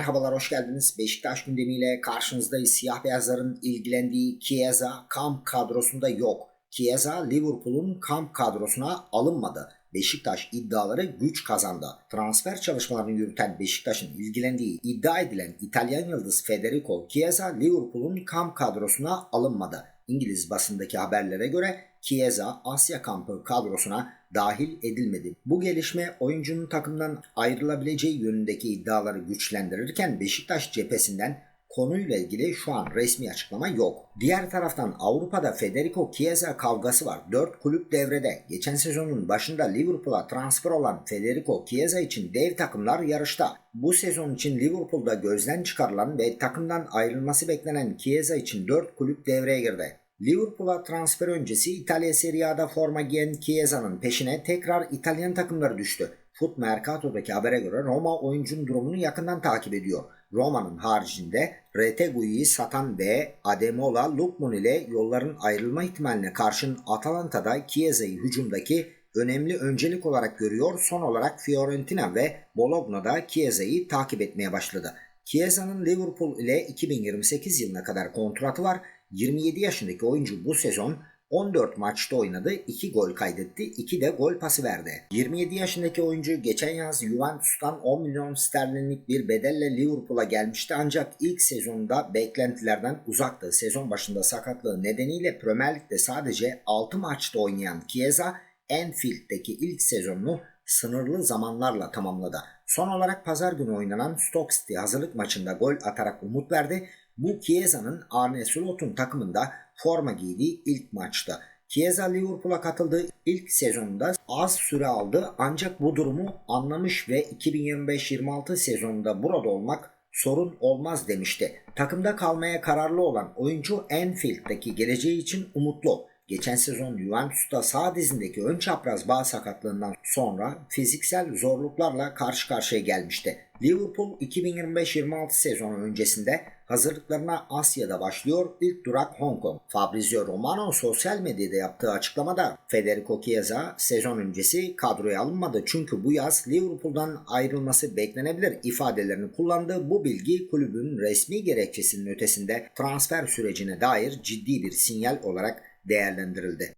Merhabalar, hoş geldiniz. Beşiktaş gündemiyle karşınızdayız. Siyah beyazların ilgilendiği Chiesa kamp kadrosunda yok. Chiesa Liverpool'un kamp kadrosuna alınmadı. Beşiktaş iddiaları güç kazandı. Transfer çalışmalarını yürüten Beşiktaş'ın ilgilendiği iddia edilen İtalyan yıldız Federico Chiesa Liverpool'un kamp kadrosuna alınmadı. İngiliz basındaki haberlere göre Chiesa Asya kampı kadrosuna dahil edilmedi. Bu gelişme oyuncunun takımdan ayrılabileceği yönündeki iddiaları güçlendirirken Beşiktaş cephesinden konuyla ilgili şu an resmi açıklama yok. Diğer taraftan Avrupa'da Federico Chiesa kavgası var. 4 kulüp devrede. Geçen sezonun başında Liverpool'a transfer olan Federico Chiesa için dev takımlar yarışta. Bu sezon için Liverpool'da gözden çıkarılan ve takımdan ayrılması beklenen Chiesa için 4 kulüp devreye girdi. Liverpool'a transfer öncesi İtalya Serie A'da forma giyen Chiesa'nın peşine tekrar İtalyan takımları düştü. Foot Mercato'daki habere göre Roma oyuncunun durumunu yakından takip ediyor. Roma'nın haricinde Retegui'yi satan ve Ademola Lukman ile yolların ayrılma ihtimaline karşın Atalanta'da Chiesa'yı hücumdaki önemli öncelik olarak görüyor. Son olarak Fiorentina ve Bologna'da Chiesa'yı takip etmeye başladı. Chiesa'nın Liverpool ile 2028 yılına kadar kontratı var. 27 yaşındaki oyuncu bu sezon 14 maçta oynadı, 2 gol kaydetti, 2 de gol pası verdi. 27 yaşındaki oyuncu geçen yaz Juventus'tan 10 milyon sterlinlik bir bedelle Liverpool'a gelmişti ancak ilk sezonunda beklentilerden uzaktı. Sezon başında sakatlığı nedeniyle Premier Lig'de sadece 6 maçta oynayan Chiesa, Anfield'deki ilk sezonunu sınırlı zamanlarla tamamladı. Son olarak pazar günü oynanan Stoke City hazırlık maçında gol atarak umut verdi. Bu Chiesa'nın Arne Slot'un takımında forma giydiği ilk maçta. Chiesa Liverpool'a katıldığı ilk sezonunda az süre aldı ancak bu durumu anlamış ve 2025-26 sezonunda burada olmak sorun olmaz demişti. Takımda kalmaya kararlı olan oyuncu Anfield'deki geleceği için umutlu. Geçen sezon Juventus'ta sağ dizindeki ön çapraz bağ sakatlığından sonra fiziksel zorluklarla karşı karşıya gelmişti. Liverpool 2025-26 sezonu öncesinde hazırlıklarına Asya'da başlıyor. İlk durak Hong Kong. Fabrizio Romano sosyal medyada yaptığı açıklamada Federico Chiesa sezon öncesi kadroya alınmadı çünkü bu yaz Liverpool'dan ayrılması beklenebilir ifadelerini kullandığı bu bilgi kulübün resmi gerekçesinin ötesinde transfer sürecine dair ciddi bir sinyal olarak değerlendirildi.